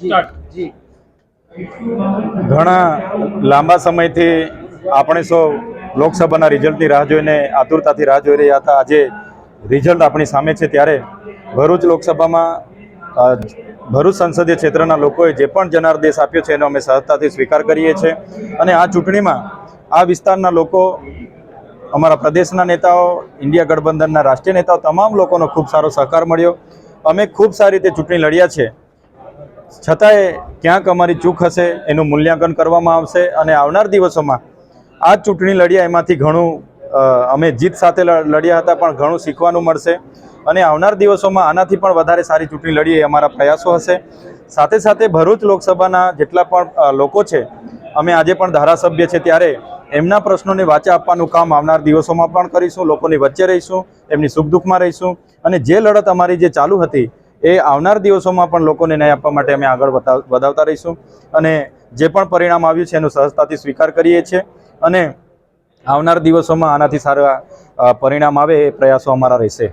જી ઘણા લાંબા સમયથી આપણે સૌ લોકસભાના રિઝલ્ટની રાહ જોઈને આતુરતાથી રાહ જોઈ રહ્યા હતા. આજે રિઝલ્ટ આપણી સામે છે ત્યારે ભરૂચ લોકસભામાં ભરૂચ સંસદીય ક્ષેત્રના લોકોએ જે પણ જનારદેશ આપ્યો છે એનો અમે સહજતાથી સ્વીકાર કરીએ છીએ. અને આ ચૂંટણીમાં આ વિસ્તારના લોકો અમારા પ્રદેશના નેતાઓ ઇન્ડિયા ગઠબંધનના રાષ્ટ્રીય નેતાઓ તમામ લોકોનો ખૂબ સારો સહકાર મળ્યો. અમે ખૂબ સારી રીતે ચૂંટણી લડ્યા છે. છતાંય ક્યાંક અમારી ચૂક હશે, એનું મૂલ્યાંકન કરવામાં આવશે અને આવનાર દિવસોમાં આ ચૂંટણી લડ્યા એમાંથી ઘણું અમે જીત સાથે લડ્યા હતા, પણ ઘણું શીખવાનું મળશે. અને આવનાર દિવસોમાં આનાથી પણ વધારે સારી ચૂંટણી લડીએ અમારા પ્રયાસો હશે. સાથે સાથે ભરૂચ લોકસભાના જેટલા પણ લોકો છે, અમે આજે પણ ધારાસભ્ય છે ત્યારે એમના પ્રશ્નોને વાચા આપવાનું કામ આવનાર દિવસોમાં પણ કરીશું, લોકોની વચ્ચે રહીશું, એમની સુખ દુઃખમાં રહીશું. અને જે લડત અમારી જે ચાલુ હતી એ આવનાર દિવસોમાં પણ લોકોને ન્યાય આપવા માટે અમે આગળ વધાવ- વધાવતા રહીશું અને જે પણ પરિણામ આવ્યું છે એનો સહજતાથી સ્વીકાર કરીએ છીએ અને આવનાર દિવસોમાં આનાથી સારા પરિણામ આવે એ પ્રયાસો અમારા રહેશે.